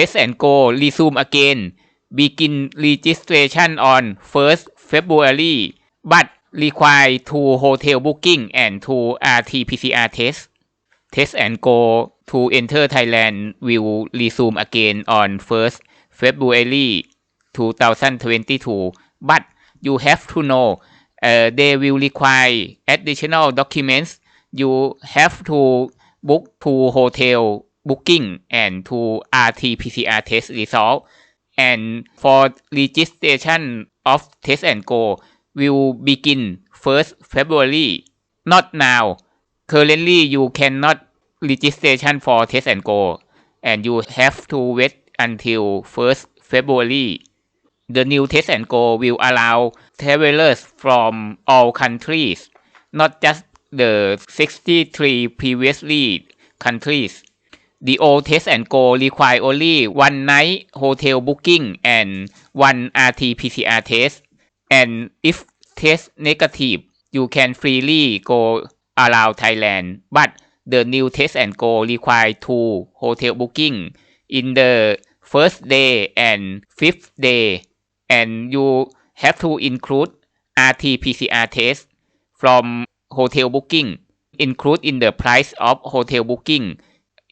Test and Go resume again. Begin registration on 1st February but require two hotel booking and two RT-PCR tests. Test. And Go to enter Thailand will resume again on 1st February 2022 but you have to know uh, they will require additional documents. You have to book two hotel booking and to RT-PCR test result. And for registration of Test and Go will begin 1st February not now. Currently you cannot registration for Test and Go and you have to wait until 1st February. The new Test and Go will allow travelers from all countries not just the 63 previously countries the old Test and Go require only one night hotel booking and one RT-PCR test. And if test negative you can freely go around Thailand. But the new Test and Go require two hotel booking in the first day and fifth day. And you have to include RT-PCR test from hotel booking. Include in the price of hotel booking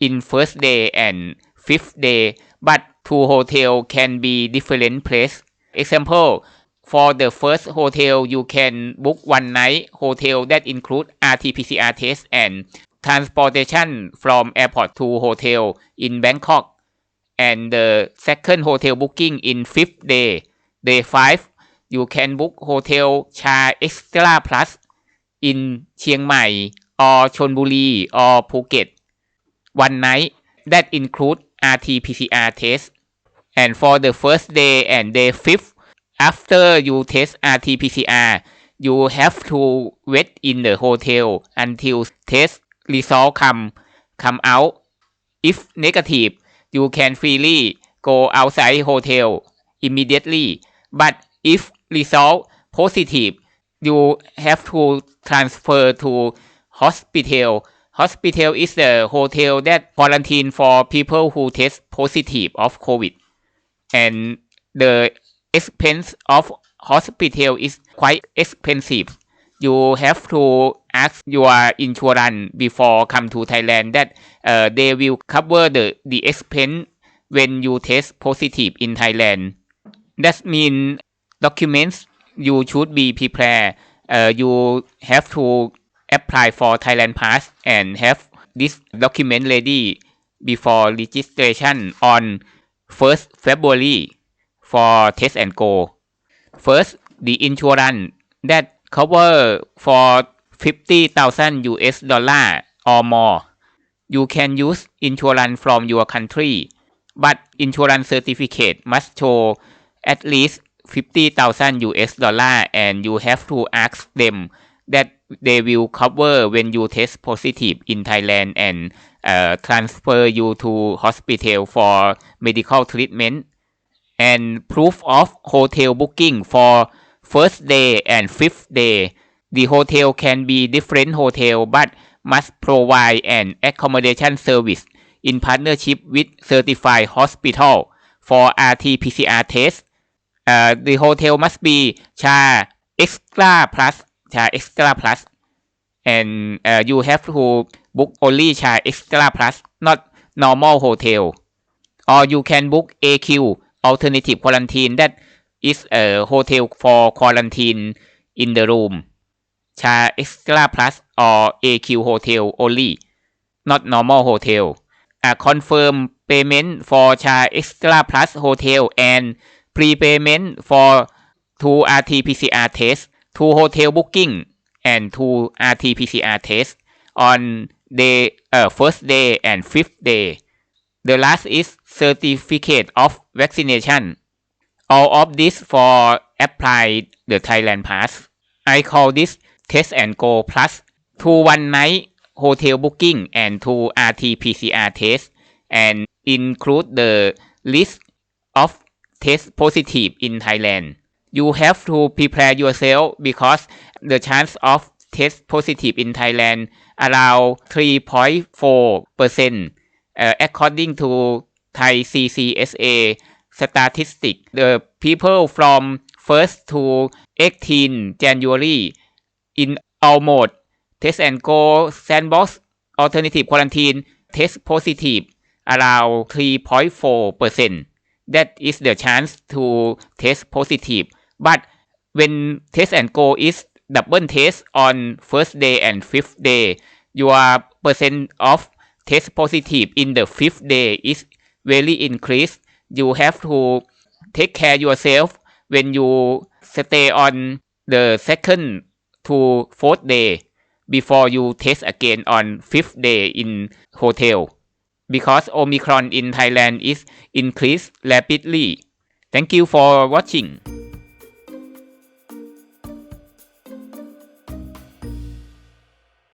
in first day and fifth day, but two hotel can be different place. Example, for the first hotel, you can book one night hotel that include RT-PCR test and transportation from airport to hotel in Bangkok. And the second hotel booking in fifth day, day five, you can book hotel Cha Extra Plus in Chiang Mai or Chonburi or Phuket one night that include RT-PCR test and for the first day and day 5th after you test RT-PCR you have to wait in the hotel until test result come come out. If negative you can freely go outside hotel immediately. But if result positive you have to transfer to hospital hospital is the hotel that quarantine for people who test positive of COVID. And the expense of hospital is quite expensive. You have to ask your insurance before come to Thailand that uh, they will cover the the expense when you test positive in Thailand. That means documents you should be prepared. Uh, you have to apply for Thailand Pass and have this document ready before registration on 1st February for Test and Go. First, the insurance that cover for 50,000 US dollar or more. You can use insurance from your country, but insurance certificate must show at least 50,000 US dollar and you have to ask them that they will cover when you test positive in Thailand and uh, transfer you to hospital for medical treatment. And proof of hotel booking for first day and fifth day the hotel can be different hotel but must provide an accommodation service in partnership with certified hospital for RT-PCR test. Uh, the hotel must be Cha Extra Plus Extra Plus. And uh, you have to book only Cha Extra Plus not normal hotel. Or you can book AQ alternative quarantine. That is a hotel for quarantine in the room. Cha Extra Plus or AQ hotel only not normal hotel. A confirm payment for Cha Extra Plus hotel and prepayment for two RT-PCR tests two hotel booking and two RT-PCR tests on day uh, first day and fifth day. The last is certificate of vaccination. All of this for apply the Thailand Pass. I call this test and go plus two one night hotel booking and two RT-PCR tests and include the list of test positive in Thailand you have to prepare yourself because the chance of test positive in Thailand around 3.4 percent uh, according to Thai CCSA statistic the people from 1st to 18 January in almost test and go sandbox alternative quarantine test positive around 3.4%. That is the chance to test positive. But when test and go is double test on first day and fifth day, your percent of test positive in the fifth day is very increased. You have to take care yourself when you stay on the second to fourth day before you test again on fifth day in hotel because Omicron in Thailand is increased rapidly. Thank you for watching.